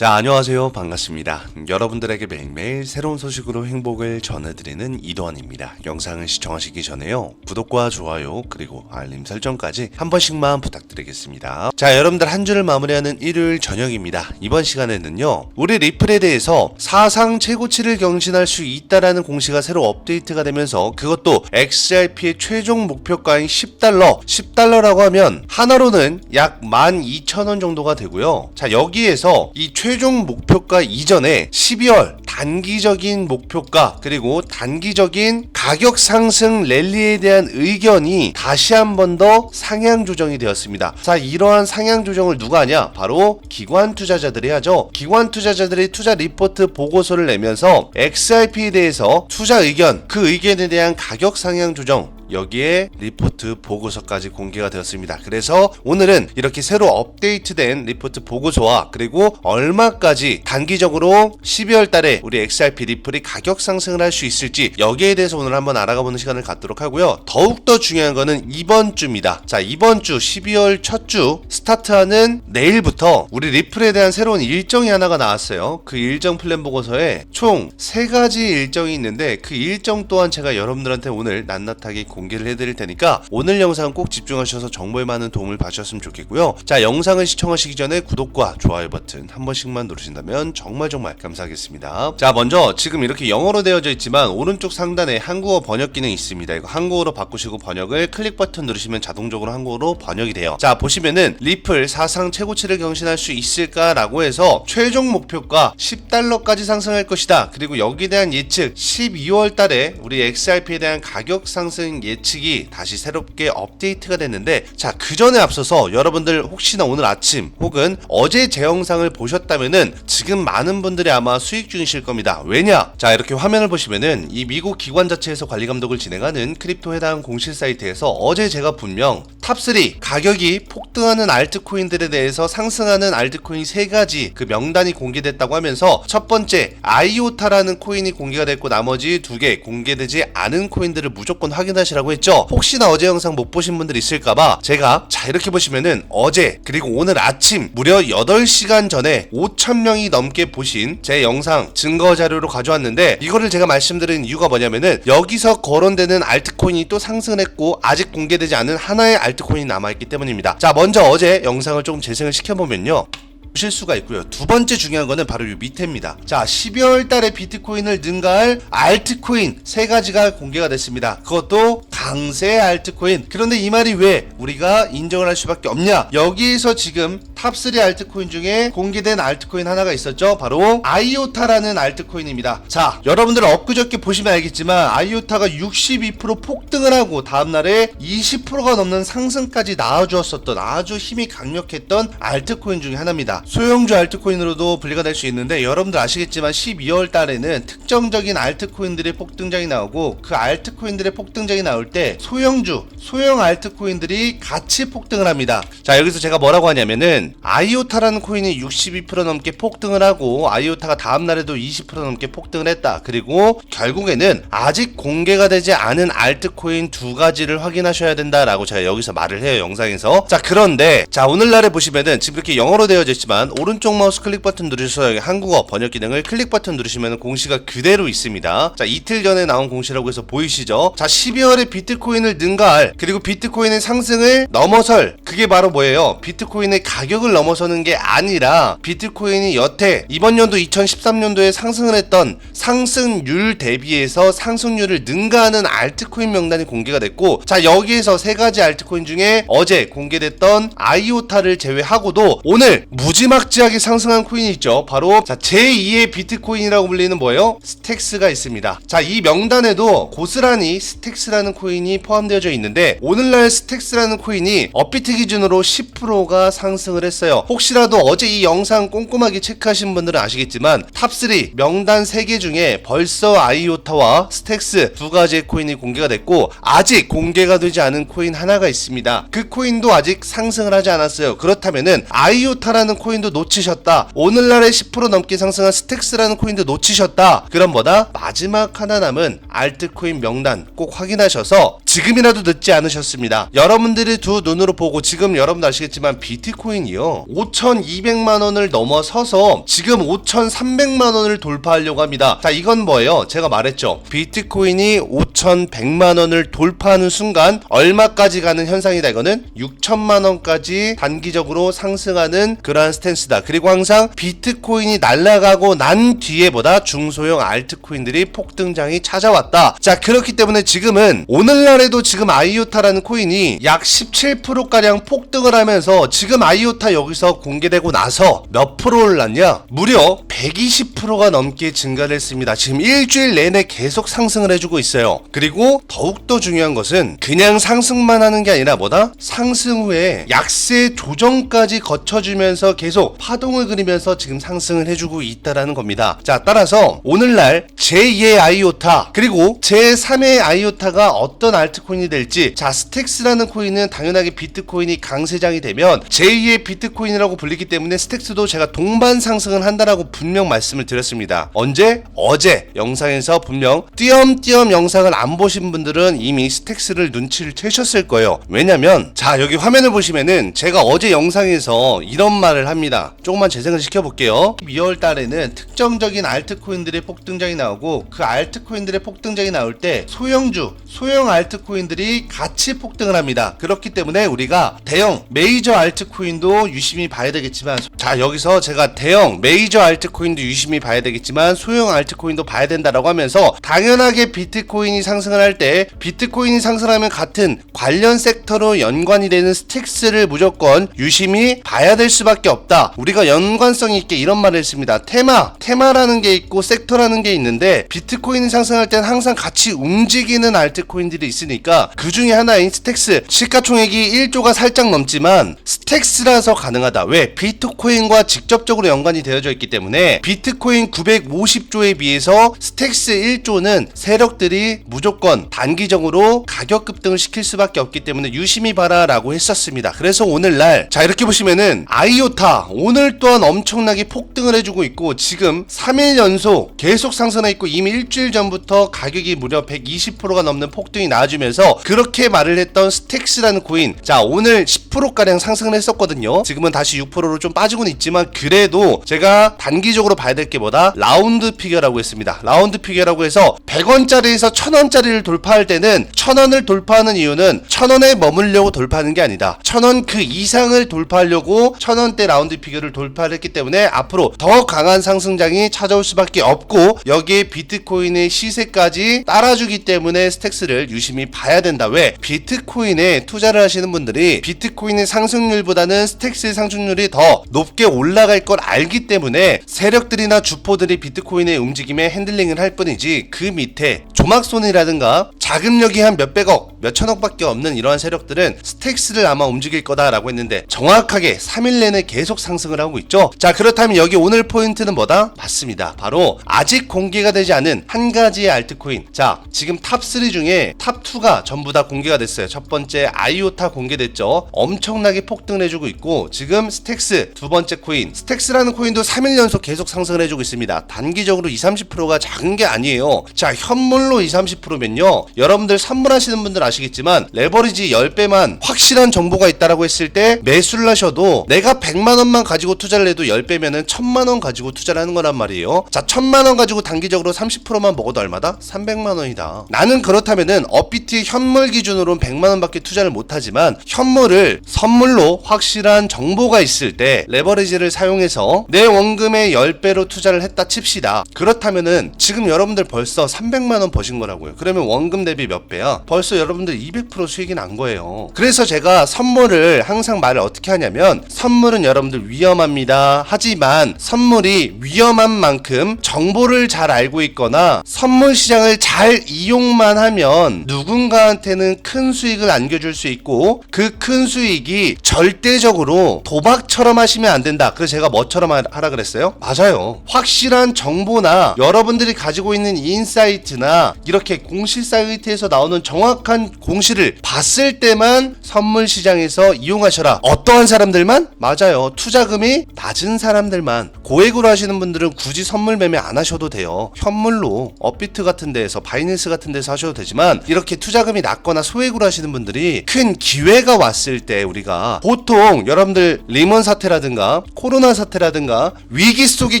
자, 안녕하세요. 반갑습니다. 여러분들에게 매일매일 새로운 소식으로 행복을 전해드리는 이도환입니다. 영상을 시청하시기 전에요. 구독과 좋아요, 그리고 알림 설정까지 한 번씩만 부탁드리겠습니다. 자, 여러분들 한 주를 마무리하는 일요일 저녁입니다. 이번 시간에는요, 우리 리플에 대해서 사상 최고치를 경신할 수 있다라는 공시가 새로 업데이트가 되면서 그것도 XRP의 최종 목표가인 10달러, 10달러라고 하면 하나로는 약 12,000원 정도가 되고요. 자, 여기에서 이 최종 목표가 이전에 12월 단기적인 목표가 그리고 단기적인 가격 상승 랠리에 대한 의견이 다시 한 번 더 상향 조정이 되었습니다. 자, 이러한 상향 조정을 누가 하냐? 바로 기관 투자자들이 하죠. 기관 투자자들이 투자 리포트 보고서를 내면서 XRP에 대해서 투자 의견, 그 의견에 대한 가격 상향 조정 여기에 리포트 보고서까지 공개가 되었습니다. 그래서 오늘은 이렇게 새로 업데이트된 리포트 보고서와 그리고 얼마까지 단기적으로 12월 달에 우리 XRP 리플이 가격 상승을 할 수 있을지 여기에 대해서 오늘 한번 알아가 보는 시간을 갖도록 하고요. 더욱더 중요한 거는 이번 주입니다. 자, 이번 주 12월 첫 주 스타트하는 내일부터 우리 리플에 대한 새로운 일정이 하나가 나왔어요. 그 일정 플랜 보고서에 총 세 가지 일정이 있는데 그 일정 또한 제가 여러분들한테 오늘 낱낱하게 공개 를 해드릴 테니까 오늘 영상 꼭 집중하셔서 정보에 많은 도움을 받으셨으면 좋겠고요. 자, 영상을 시청하시기 전에 구독과 좋아요 버튼 한 번씩만 누르신다면 정말 정말 감사하겠습니다. 자, 먼저 지금 이렇게 영어로 되어져 있지만 오른쪽 상단에 한국어 번역 기능이 있습니다. 이거 한국어로 바꾸시고 번역을 클릭 버튼 누르시면 자동적으로 한국어로 번역이 돼요. 자, 보시면은 리플 사상 최고치를 경신할 수 있을까라고 해서 최종 목표가 10달러까지 상승할 것이다. 그리고 여기에 대한 예측 12월 달에 우리 XRP에 대한 가격 상승 예 측이 다시 새롭게 업데이트가 됐는데 자, 그 전에 앞서서 여러분들 혹시나 오늘 아침 혹은 어제 제 영상을 보셨다면은 지금 많은 분들이 아마 수익 중이실 겁니다. 왜냐? 자, 이렇게 화면을 보시면은 이 미국 기관 자체에서 관리 감독을 진행하는 크립토 해당 공실 사이트에서 어제 제가 분명 탑3 가격이 폭등하는 알트코인들에 대해서 상승하는 알트코인 세 가지 그 명단이 공개됐다고 하면서 첫 번째 아이오타라는 코인이 공개가 됐고 나머지 두 개 공개되지 않은 코인들을 무조건 확인하시라고 했죠. 혹시나 어제 영상 못 보신 분들 있을까봐 제가 자 이렇게 보시면은 어제 그리고 오늘 아침 무려 8시간 전에 5천명이 넘게 보신 제 영상 증거 자료로 가져왔는데 이거를 제가 말씀드린 이유가 뭐냐면은 여기서 거론되는 알트코인이 또 상승을 했고 아직 공개되지 않은 하나의 알트코인이 남아있기 때문입니다. 자 먼저 어제 영상을 조금 재생을 시켜보면요. 보실 수가 있고요. 두 번째 중요한 거는 바로 이 밑에입니다. 자, 12월 달에 비트코인을 능가할 알트코인 세 가지가 공개가 됐습니다. 그것도 강세 알트코인. 그런데 이 말이 왜 우리가 인정을 할 수밖에 없냐? 여기에서 지금 탑3 알트코인 중에 공개된 알트코인 하나가 있었죠. 바로 아이오타라는 알트코인입니다. 자, 여러분들 엊그저께 보시면 알겠지만 아이오타가 62% 폭등을 하고 다음날에 20%가 넘는 상승까지 나와주었었던 아주 힘이 강력했던 알트코인 중에 하나입니다. 소형주 알트코인으로도 분리가 될 수 있는데 여러분들 아시겠지만 12월 달에는 특정적인 알트코인들의 폭등장이 나오고 그 알트코인들의 폭등장이 나올 때 소형주, 소형 알트코인들이 같이 폭등을 합니다. 자, 여기서 제가 뭐라고 하냐면은 아이오타라는 코인이 62% 넘게 폭등을 하고 아이오타가 다음 날에도 20% 넘게 폭등을 했다. 그리고 결국에는 아직 공개가 되지 않은 알트코인 두 가지를 확인하셔야 된다라고 제가 여기서 말을 해요, 영상에서. 자, 그런데 자, 오늘날에 보시면은 지금 이렇게 영어로 되어져 있지만 오른쪽 마우스 클릭 버튼 누르셔서 한국어 번역 기능을 클릭 버튼 누르시면 공시가 그대로 있습니다. 자, 이틀 전에 나온 공시라고 해서 보이시죠? 자, 12월에 비트코인을 능가할 그리고 비트코인의 상승을 넘어설 그게 바로 뭐예요? 비트코인의 가격을 넘어서는 게 아니라 비트코인이 여태 이번 연도 2013년도에 상승을 했던 상승률 대비해서 상승률을 능가하는 알트코인 명단이 공개가 됐고 자 여기에서 세 가지 알트코인 중에 어제 공개됐던 아이오타를 제외하고도 오늘 무지 막지하게 상승한 코인이 있죠 바로 자 제2의 비트코인이라고 불리는 뭐예요? 스택스가 있습니다 자 이 명단에도 고스란히 스택스라는 코인이 포함되어져 있는데 오늘날 스택스라는 코인이 업비트 기준으로 10%가 상승을 했어요 혹시라도 어제 이 영상 꼼꼼하게 체크하신 분들은 아시겠지만 탑3 명단 3개 중에 벌써 아이오타와 스택스 두 가지의 코인이 공개가 됐고 아직 공개가 되지 않은 코인 하나가 있습니다. 그 코인도 아직 상승을 하지 않았어요. 그렇다면은 아이오타라는 코인 도 놓치셨다. 오늘날에 10% 넘게 상승한 스택스라는 코인도 놓치셨다. 그럼 뭐다? 마지막 하나 남은 알트코인 명단 꼭 확인하셔서 지금이라도 늦지 않으셨습니다. 여러분들이 두 눈으로 보고 지금 여러분도 아시겠지만 비트코인이요. 5,200만 원을 넘어서서 지금 5,300만 원을 돌파하려고 합니다. 자, 이건 뭐예요? 제가 말했죠. 비트코인이 5,100만 원을 돌파하는 순간 얼마까지 가는 현상이다. 이거는 6천만 원까지 단기적으로 상승하는 그러한 스탠스다. 그리고 항상 비트코인이 날아가고 난 뒤에보다 중소형 알트코인들이 폭등장이 찾아왔다. 자, 그렇기 때문에 지금은 오늘날 에도 지금 아이오타라는 코인이 약 17%가량 폭등을 하면서 지금 아이오타 여기서 공개되고 나서 몇 프로 올랐냐? 무려 120%가 넘게 증가를 했습니다. 지금 일주일 내내 계속 상승을 해주고 있어요. 그리고 더욱더 중요한 것은 그냥 상승만 하는 게 아니라 뭐다? 상승 후에 약세 조정까지 거쳐주면서 계속 파동을 그리면서 지금 상승을 해주고 있다라는 겁니다. 자, 따라서 오늘날 제2의 아이오타 그리고 제3의 아이오타가 어떤 알 트코인이 될지 자, 스택스라는 코인은 당연하게 비트코인이 강세장이 되면 제2의 비트코인이라고 불리기 때문에 스택스도 제가 동반 상승을 한다라고 분명 말씀을 드렸습니다. 언제? 어제 영상에서 분명 띄엄띄엄 영상을 안 보신 분들은 이미 스택스를 눈치를 채셨을 거예요. 왜냐면 자 여기 화면을 보시면은 제가 어제 영상에서 이런 말을 합니다. 조금만 재생을 시켜볼게요. 2월 달에는 특정적인 알트코인들의 폭등장이 나오고 그 알트코인들의 폭등장이 나올 때 소형주, 소형 알트 코인들이 같이 폭등을 합니다. 그렇기 때문에 우리가 대형 메이저 알트코인도 유심히 봐야 되겠지만 자 여기서 제가 대형 메이저 알트코인도 유심히 봐야 되겠지만 소형 알트코인도 봐야 된다라고 하면서 당연하게 비트코인이 상승을 할 때 비트코인이 상승하면 같은 관련 섹터로 연관이 되는 스택스를 무조건 유심히 봐야 될 수밖에 없다. 우리가 연관성 있게 이런 말을 했습니다. 테마, 테마라는 게 있고 섹터라는 게 있는데 비트코인이 상승할 땐 항상 같이 움직이는 알트코인들이 있으니 까 그 중에 하나인 스택스 시가총액이 1조가 살짝 넘지만 스택스라서 가능하다. 왜? 비트코인과 직접적으로 연관이 되어져 있기 때문에 비트코인 950조에 비해서 스택스 1조는 세력들이 무조건 단기적으로 가격 급등을 시킬 수밖에 없기 때문에 유심히 봐라라고 했었습니다. 그래서 오늘날 자 이렇게 보시면은 아이오타 오늘 또한 엄청나게 폭등을 해주고 있고 지금 3일 연속 계속 상승해 있고 이미 일주일 전부터 가격이 무려 120%가 넘는 폭등이 나와주면서 그렇게 말을 했던 스택스라는 코인 자 오늘 10%가량 상승을 했었거든요. 지금은 다시 6%로 좀 빠지고는 있지만 그래도 제가 단기적으로 봐야 될 게 뭐다? 라운드 피겨라고 했습니다. 라운드 피겨라고 해서 100원짜리에서 1000원짜리를 돌파할 때는 1000원을 돌파하는 이유는 1000원에 머물려고 돌파하는 게 아니다. 1000원 그 이상을 돌파하려고 1000원대 라운드 피겨를 돌파를 했기 때문에 앞으로 더 강한 상승장이 찾아올 수밖에 없고 여기에 비트코인의 시세까지 따라주기 때문에 스택스를 유심히 봐야 된다. 왜? 비트코인에 투자를 하시는 분들이 비트코인의 상승률보다는 스택스의 상승률이 더 높게 올라갈 걸 알기 때문에 세력들이나 주포들이 비트코인의 움직임에 핸들링을 할 뿐이지 그 밑에 조막손이라든가 자금력이 한 몇백억, 몇천억밖에 없는 이러한 세력들은 스택스를 아마 움직일 거다라고 했는데 정확하게 3일 내내 계속 상승을 하고 있죠. 자 그렇다면 여기 오늘 포인트는 뭐다? 맞습니다. 바로 아직 공개가 되지 않은 한 가지의 알트코인. 자 지금 탑3 중에 탑2 가 전부 다 공개가 됐어요. 첫 번째 아이오타 공개됐죠. 엄청나게 폭등을 해주고 있고 지금 스택스 두 번째 코인. 스택스라는 코인도 3일 연속 계속 상승을 해주고 있습니다. 단기적으로 20, 30%가 작은 게 아니에요. 자 현물로 20, 30%면요. 여러분들 선물하시는 분들 아시겠지만 레버리지 10배만 확실한 정보가 있다라고 했을 때 매수를 하셔도 내가 100만 원만 가지고 투자를 해도 10배면은 1000만 원 가지고 투자를 하는 거란 말이에요. 자, 1000만 원 가지고 단기적으로 30%만 먹어도 얼마다? 300만 원이다. 나는 그렇다면은 업비트 현물 기준으로는 100만 원밖에 투자를 못 하지만 현물을 선물로 확실한 정보가 있을 때 레버리지를 사용해서 내 원금의 10배로 투자를 했다 칩시다. 그렇다면은 지금 여러분들 벌써 300만 원 버신 거라고요. 그러면 원금 대비 몇 배야? 벌써 여러분들 200% 수익이 난 거예요. 그래서 제가 선물을 항상 말을 어떻게 하냐면 선물은 여러분들 위험합니다. 하지만 선물이 위험한 만큼 정보를 잘 알고 있거나 선물 시장을 잘 이용만 하면 누 군가한테는 큰 수익을 안겨줄 수 있고 그 큰 수익이 절대적으로 도박처럼 하시면 안 된다. 그래서 제가 뭐처럼 하- 하라 그랬어요? 맞아요. 확실한 정보나 여러분들이 가지고 있는 인사이트나 이렇게 공시 사이트에서 나오는 정확한 공시를 봤을 때만 선물 시장에서 이용하셔라. 어떠한 사람들만? 맞아요. 투자금이 낮은 사람들만. 고액으로 하시는 분들은 굳이 선물 매매 안 하셔도 돼요. 현물로 업비트 같은 데에서 바이낸스 같은 데서 하셔도 되지만 이렇게 투자금이 낮거나 소액으로 하시는 분들이 큰 기회가 왔을 때 우리가 보통 여러분들 리먼 사태라든가 코로나 사태라든가 위기 속에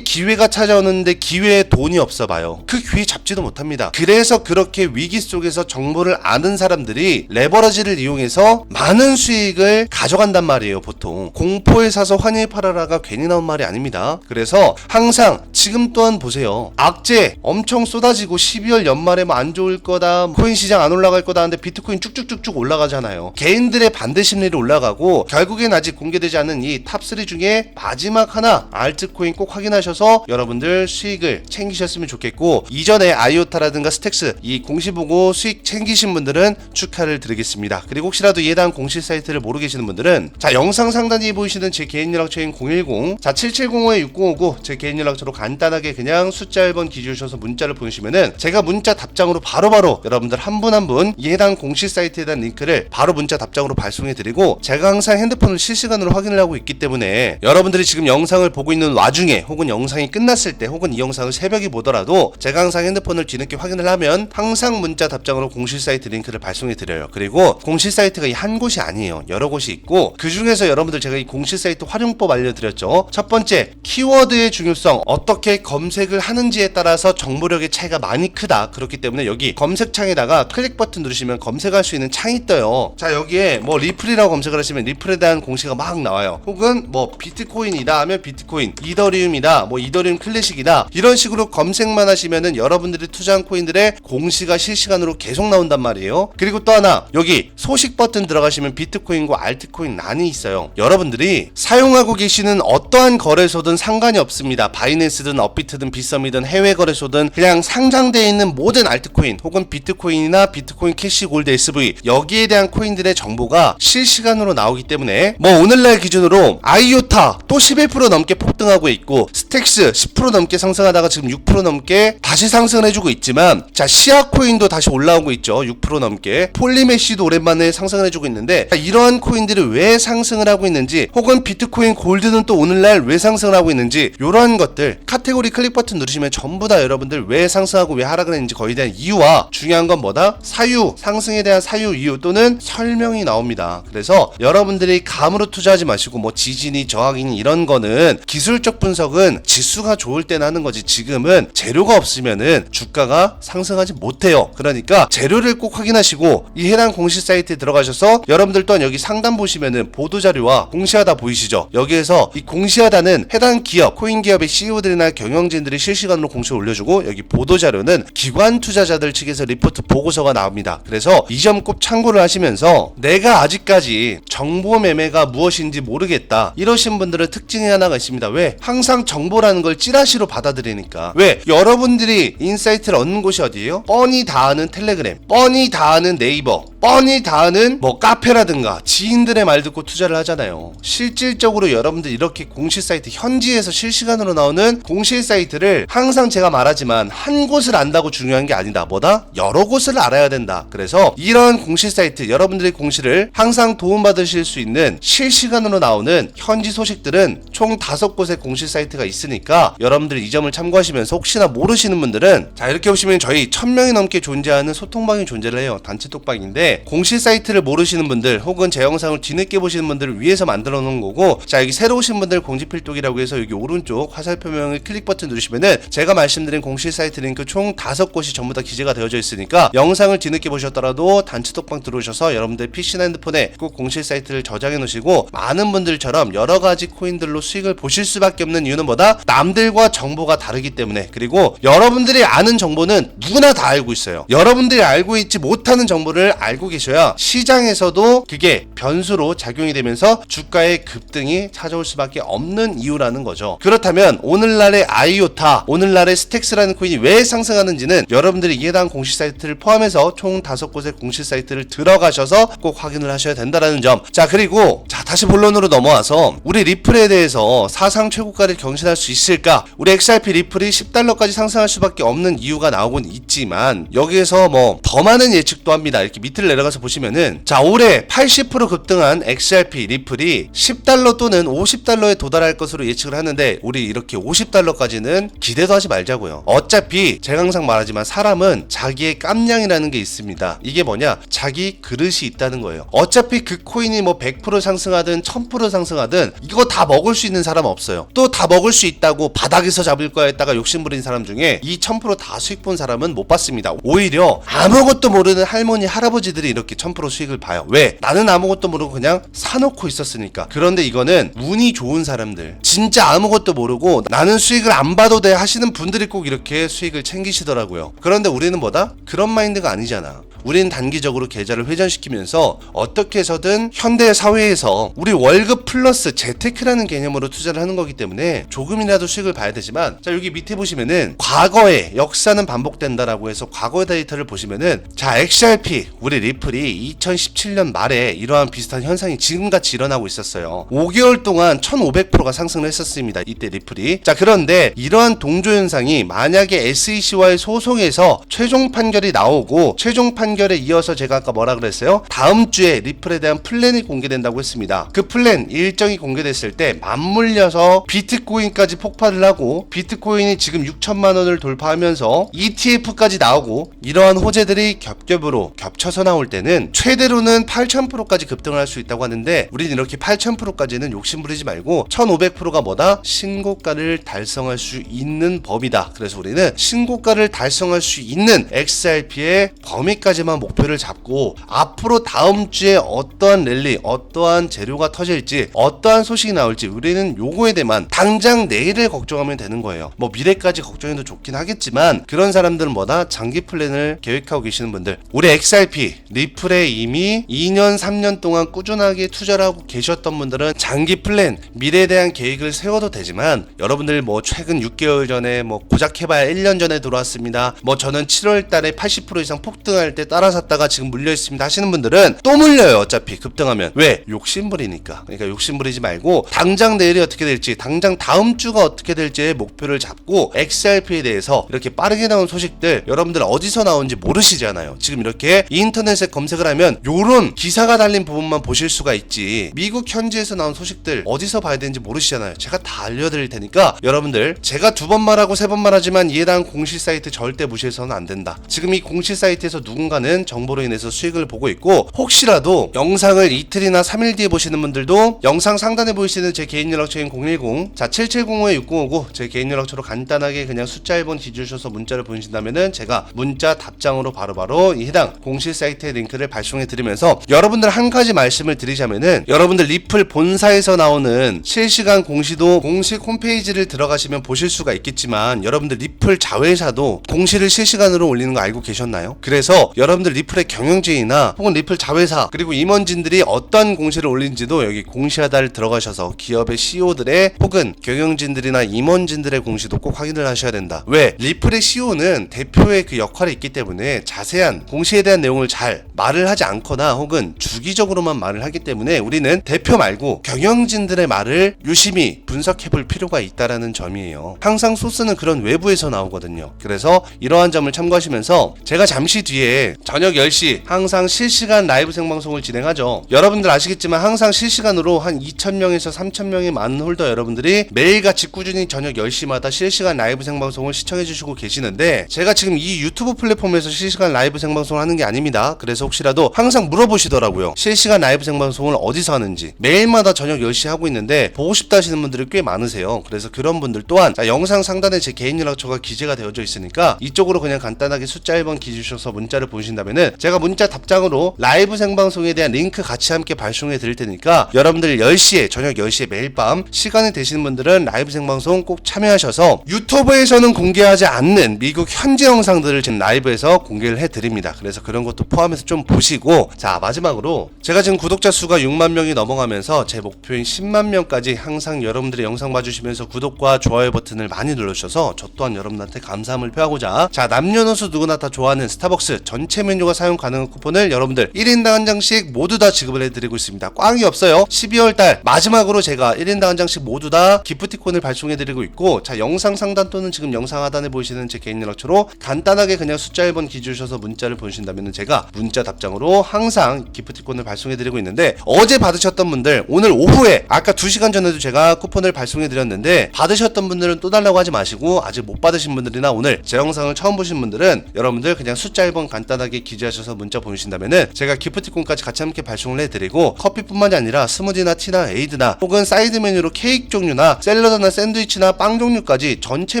기회가 찾아오는데 기회에 돈이 없어 봐요. 그 기회 잡지도 못합니다. 그래서 그렇게 위기 속에서 정보를 아는 사람들이 레버러지를 이용해서 많은 수익을 가져간단 말이에요, 보통. 공포에 사서 환희에 팔아라가 괜히 나온 말이 아닙니다. 그래서 항상 지금 또한 보세요. 악재 엄청 쏟아지고 12월 연말에 뭐 안 좋을 거다, 코인 시장 안 올라 갈 거다 하는데 비트코인 쭉쭉쭉쭉 올라가잖아요. 개인들의 반대 심리로 올라가고 결국엔 아직 공개되지 않은 이 탑3 중에 마지막 하나 알트코인 꼭 확인하셔서 여러분들 수익을 챙기셨으면 좋겠고 이전에 아이오타라든가 스택스 이 공시 보고 수익 챙기신 분들은 축하를 드리겠습니다. 그리고 혹시라도 이에 공시 사이트를 모르 계시는 분들은 자 영상 상단에 보이시는 제 개인 연락처인 010 자 7705-6059 제 개인 연락처로 간단하게 그냥 숫자 1번 기준 주셔서 문자를 보내시면은 제가 문자 답장으로 바로바로 여러분들 한 분 한분 이 해당 공시 사이트에 대한 링크를 바로 문자 답장으로 발송해 드리고 제가 항상 핸드폰을 실시간으로 확인을 하고 있기 때문에 여러분들이 지금 영상을 보고 있는 와중에 혹은 영상이 끝났을 때 혹은 이 영상을 새벽에 보더라도 제가 항상 핸드폰을 뒤늦게 확인을 하면 항상 문자 답장으로 공시 사이트 링크를 발송해 드려요. 그리고 공시 사이트가 이 한 곳이 아니에요. 여러 곳이 있고 그 중에서 여러분들 제가 이 공시 사이트 활용법 알려드렸죠. 첫 번째 키워드의 중요성 어떻게 검색을 하는지에 따라서 정보력의 차이가 많이 크다. 그렇기 때문에 여기 검색창에다가 클릭 버튼 누르시면 검색할 수 있는 창이 떠요. 자 여기에 뭐 리플이라고 검색을 하시면 리플에 대한 공시가 막 나와요. 혹은 뭐 비트코인이다 하면 비트코인, 이더리움이다, 뭐 이더리움 클래식이다 이런 식으로 검색만 하시면은 여러분들이 투자한 코인들의 공시가 실시간으로 계속 나온단 말이에요. 그리고 또 하나 여기 소식 버튼 들어가시면 비트코인과 알트코인 난이 있어요. 여러분들이 사용하고 계시는 어떠한 거래소든 상관이 없습니다. 바이낸스든 업비트든 비썸이든 해외 거래소든 그냥 상장되어 있는 모든 알트코인 혹은 비트코인이나 비트코인 캐시 골드 SV 여기에 대한 코인들의 정보가 실시간으로 나오기 때문에 뭐 오늘날 기준으로 아이오타 또 11% 넘게 폭등하고 있고 스택스 10% 넘게 상승하다가 지금 6% 넘게 다시 상승을 해주고 있지만 자 시아 코인도 다시 올라오고 있죠. 6% 넘게. 폴리메시도 오랜만에 상승을 해주고 있는데 자, 이러한 코인들이 왜 상승을 하고 있는지 혹은 비트코인 골드는 또 오늘날 왜 상승을 하고 있는지 이러한 것들 카테고리 클릭 버튼 누르시면 전부 다 여러분들 왜 상승하고 왜 하락을 했는지 거기에 대한 이유와 중요한 건 뭐다? 사유 상승에 대한 사유 이유 또는 설명이 나옵니다 그래서 여러분들이 감으로 투자하지 마시고 뭐 지진이 저항이니 이런 거는 기술적 분석은 지수가 좋을 때는 하는 거지 지금은 재료가 없으면은 주가가 상승하지 못해요. 그러니까 재료를 꼭 확인하시고 이 해당 공시 사이트에 들어가셔서 여러분들 또한 여기 상단 보시면은 보도 자료와 공시하다 보이시죠? 여기에서 이 공시하다는 해당 기업, 코인 기업의 CEO들이나 경영진들이 실시간으로 공시를 올려주고 여기 보도 자료는 기관 투자자들 측에서 리포트 보고서가 나옵니다. 그래서 이 점 꼭 참고를 하시면서 내가 아직까지 정보 매매가 무엇인지 모르겠다 이러신 분들은 특징이 하나가 있습니다. 왜? 항상 정보라는 걸 찌라시로 받아들이니까. 왜? 여러분들이 인사이트를 얻는 곳이 어디예요? 뻔히 다 아는 텔레그램, 뻔히 다 아는 네이버, 뻔히 다 아는 뭐 카페라든가 지인들의 말 듣고 투자를 하잖아요. 실질적으로 여러분들 이렇게 공시 사이트 현지에서 실시간으로 나오는 공시 사이트를 항상 제가 말하지만 한 곳을 안다고 중요한 게 아니다. 뭐다? 여러 곳을 알아야 된다. 그래서 이런 공시 사이트 여러분들의 공시를 항상 도움받으실 수 있는 실시간으로 나오는 현지 소식들은 총 다섯 곳의 공시 사이트가 있으니까 여러분들 이 점을 참고하시면서 혹시나 모르시는 분들은 자 이렇게 보시면 저희 천명이 넘게 존재하는 소통방이 존재를 해요. 단체 톡방인데 공시 사이트를 모르시는 분들 혹은 제 영상을 뒤늦게 보시는 분들을 위해서 만들어 놓은 거고 자 여기 새로 오신 분들 공지 필독이라고 해서 여기 오른쪽 화살 표명을 클릭 버튼 누르시면은 제가 말씀드린 공시 사이트 링크 총 다섯 곳이 전부 다 기재가 되어져 있으니까 영상을 뒤늦게 보셨더라도 단체 톡방 들어오셔서 여러분들 PC나 핸드폰에 꼭 공시 사이트를 저장해 놓으시고 많은 분들처럼 여러 가지 코인들로 수익을 보실 수밖에 없는 이유는 뭐다? 남들과 정보가 다르기 때문에 그리고 여러분들이 아는 정보는 누구나 다 알고 있어요. 여러분들이 알고 있지 못하는 정보를 알고 계셔야 시장에서도 그게 변수로 작용이 되면서 주가의 급등이 찾아올 수밖에 없는 이유라는 거죠. 그렇다면 오늘날의 아이오타, 오늘날의 스택스라는 코인이 왜 상승하는지는 여러분들이 이에 대한 공시 사이트를 포함해서 총 다섯 곳의 공시 사이트를 들어가셔서 꼭 확인을 하셔야 된다라는 점. 자 그리고 자 다시 본론으로 넘어와서 우리 리플에 대해서 사상 최고가를 경신할 수 있을까? 우리 XRP 리플이 10달러까지 상승할 수밖에 없는 이유가 나오곤 있지만 여기에서 뭐 더 많은 예측도 합니다. 이렇게 밑을 내려가서 보시면은 자 올해 80% 급등한 XRP 리플이 10달러 또는 50달러에 도달할 것으로 예측을 하는데 우리 이렇게 50달러까지는 기대도 하지 말자고요. 어차피 제가 항상 말하지만 사람은 자기의 깜냥이라는 게 있습니다. 이게 뭐냐? 자기 그릇이 있다는 거예요. 어차피 그 코인이 뭐 100% 상승하든 1000% 상승하든 이거 다 먹을 수 있는 사람 없어요. 또 다 먹을 수 있다고 바닥에서 잡을 거야 했다가 욕심 부린 사람 중에 이 1000%다 수익 본 사람은 못 봤습니다. 오히려 아무것도 모르는 할머니 할아버지들 이 이렇게 1000% 수익을 봐요. 왜? 나는 아무것도 모르고 그냥 사놓고 있었으니까. 그런데 이거는 운이 좋은 사람들, 진짜 아무것도 모르고 나는 수익을 안 봐도 돼 하시는 분들이 꼭 이렇게 수익을 챙기시더라고요. 그런데 우리는 뭐다? 그런 마인드가 아니잖아. 우리는 단기적으로 계좌를 회전시키면서 어떻게 해서든 현대 사회에서 우리 월급 플러스 재테크라는 개념으로 투자를 하는 거기 때문에 조금이라도 수익을 봐야 되지만 자 여기 밑에 보시면은 과거의 역사는 반복된다라고 해서 과거 데이터를 보시면은 자 XRP 우리 리플이 2017년 말에 이러한 비슷한 현상이 지금같이 일어나고 있었어요. 5개월 동안 1500%가 상승을 했었습니다 이때 리플이. 자 그런데 이러한 동조 현상이 만약에 SEC와의 소송에서 최종 판결이 나오고 최종 판 결에 이어서 제가 아까 뭐라 그랬어요 다음 주에 리플에 대한 플랜이 공개된다고 했습니다 그 플랜 일정이 공개됐을 때 맞물려서 비트코인까지 폭발을 하고 비트코인이 지금 6천만 원을 돌파하면서 ETF까지 나오고 이러한 호재들이 겹겹으로 겹쳐서 나올 때는 최대로는 8,000%까지 급등을 할 수 있다고 하는데 우리는 이렇게 8,000%까지는 욕심 부리지 말고 1,500%가 뭐다? 신고가를 달성할 수 있는 법이다. 그래서 우리는 신고가를 달성할 수 있는 XRP의 범위까지 만 목표를 잡고 앞으로 다음 주에 어떠한 랠리, 어떠한 재료가 터질지, 어떠한 소식이 나올지 우리는 요거에 대해만 당장 내일을 걱정하면 되는 거예요. 뭐 미래까지 걱정해도 좋긴 하겠지만 그런 사람들은 뭐다? 장기 플랜을 계획하고 계시는 분들 우리 XRP 리플에 이미 2년 3년 동안 꾸준하게 투자를 하고 계셨던 분들은 장기 플랜 미래에 대한 계획을 세워도 되지만 여러분들 뭐 최근 6개월 전에 뭐 고작 해봐야 1년 전에 들어왔습니다 뭐 저는 7월 달에 80% 이상 폭등할 때 따라 샀다가 지금 물려 있습니다 하시는 분들은 또 물려요 어차피. 급등하면. 왜? 욕심부리니까. 그러니까 욕심부리지 말고 당장 내일이 어떻게 될지 당장 다음 주가 어떻게 될지의 목표를 잡고 XRP에 대해서 이렇게 빠르게 나온 소식들 여러분들 어디서 나온지 모르시잖아요. 지금 이렇게 인터넷에 검색을 하면 요런 기사가 달린 부분만 보실 수가 있지. 미국 현지에서 나온 소식들 어디서 봐야 되는지 모르시잖아요. 제가 다 알려드릴 테니까 여러분들 제가 두 번 말하고 세 번 말하지만 이에 대한 공시 사이트 절대 무시해서는 안 된다. 지금 이 공시 사이트에서 누군가 는 정보로 인해서 수익을 보고 있고 혹시라도 영상을 이틀이나 3일 뒤에 보시는 분들도 영상 상단에 보이시는 제 개인 연락처인 010 자 7705-6059 제 개인 연락처로 간단하게 그냥 숫자 1번 기주셔서 문자를 보내신다면은 제가 문자 답장으로 바로바로 이 해당 공시 사이트의 링크를 발송해 드리면서 여러분들 한 가지 말씀을 드리자면은 여러분들 리플 본사에서 나오는 실시간 공시도 공식 홈페이지를 들어가시면 보실 수가 있겠지만 여러분들 리플 자회사도 공시를 실시간으로 올리는 거 알고 계셨나요? 그래서 여러분 들 리플의 경영진이나 혹은 리플 자회사 그리고 임원진들이 어떤 공시를 올린지도 여기 공시하다를 들어가셔서 기업의 CEO들의 혹은 경영진들이나 임원진들의 공시도 꼭 확인을 하셔야 된다. 왜? 리플의 CEO는 대표의 그 역할이 있기 때문에 자세한 공시에 대한 내용을 잘 말을 하지 않거나 혹은 주기적으로만 말을 하기 때문에 우리는 대표 말고 경영진들의 말을 유심히 분석해 볼 필요가 있다라는 점이에요. 항상 소스는 그런 외부에서 나오거든요. 그래서 이러한 점을 참고하시면서 제가 잠시 뒤에 저녁 10시 항상 실시간 라이브 생방송을 진행하죠. 여러분들 아시겠지만 항상 실시간으로 한 2,000명에서 3,000명의 많은 홀더 여러분들이 매일같이 꾸준히 저녁 10시마다 실시간 라이브 생방송을 시청해 주시고 계시는데 제가 지금 이 유튜브 플랫폼에서 실시간 라이브 생방송을 하는 게 아닙니다. 그래서 혹시라도 항상 물어보시더라고요. 실시간 라이브 생방송을 어디서 하는지 매일마다 저녁 10시 하고 있는데 보고 싶다 하시는 분들이 꽤 많으세요. 그래서 그런 분들 또한 자, 영상 상단에 제 개인 연락처가 기재가 되어져 있으니까 이쪽으로 그냥 간단하게 숫자 1번 기주셔서 문자를 보내 신다면은 제가 문자 답장으로 라이브 생방송에 대한 링크 같이 함께 발송해 드릴 테니까 여러분들 10시에 저녁 10시에 매일 밤 시간이 되시는 분들은 라이브 생방송 꼭 참여하셔서 유튜브에서는 공개하지 않는 미국 현지 영상들을 지금 라이브에서 공개를 해 드립니다. 그래서 그런 것도 포함해서 좀 보시고 자 마지막으로 제가 지금 구독자 수가 6만 명이 넘어가면서 제 목표인 10만 명까지 항상 여러분들의 영상 봐주시면서 구독과 좋아요 버튼을 많이 눌러주셔서 저 또한 여러분한테 감사함을 표하고자 자 남녀노소 누구나 다 좋아하는 스타벅스 전체 전체 메뉴가 사용 가능한 쿠폰을 여러분들 1인당 한 장씩 모두 다 지급을 해드리고 있습니다. 꽝이 없어요. 12월 달 마지막으로 제가 1인당 한 장씩 모두 다 기프티콘을 발송해드리고 있고 자 영상 상단 또는 지금 영상 하단에 보이시는 제 개인 연락처로 간단하게 그냥 숫자 1번 기주셔서 문자를 보내신다면 제가 문자 답장으로 항상 기프티콘을 발송해드리고 있는데 어제 받으셨던 분들 오늘 오후에 아까 2시간 전에도 제가 쿠폰을 발송해드렸는데 받으셨던 분들은 또 달라고 하지 마시고 아직 못 받으신 분들이나 오늘 제 영상을 처음 보신 분들은 여러분들 그냥 숫자 1번 간단하게 기재하셔서 문자 보내신다면은 제가 기프티콘까지 같이 함께 발송을 해드리고 커피뿐만이 아니라 스무디나 티나 에이드나 혹은 사이드 메뉴로 케이크 종류나 샐러드나 샌드위치나 빵 종류까지 전체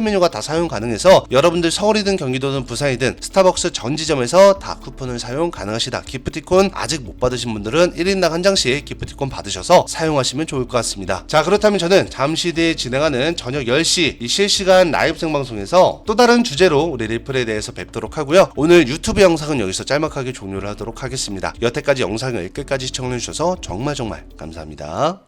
메뉴가 다 사용 가능해서 여러분들 서울이든 경기도든 부산이든 스타벅스 전 지점에서 다 쿠폰을 사용 가능하시다. 기프티콘 아직 못 받으신 분들은 1인당 한 장씩 기프티콘 받으셔서 사용하시면 좋을 것 같습니다. 자 그렇다면 저는 잠시 뒤에 진행하는 저녁 10시 이 실시간 라이브 생방송에서 또 다른 주제로 우리 리플에 대해서 뵙도록 하고요. 오늘 유튜브 영상은 여기서 짤막하게 종료를 하도록 하겠습니다. 여태까지 영상을 끝까지 시청해주셔서 정말 정말 감사합니다.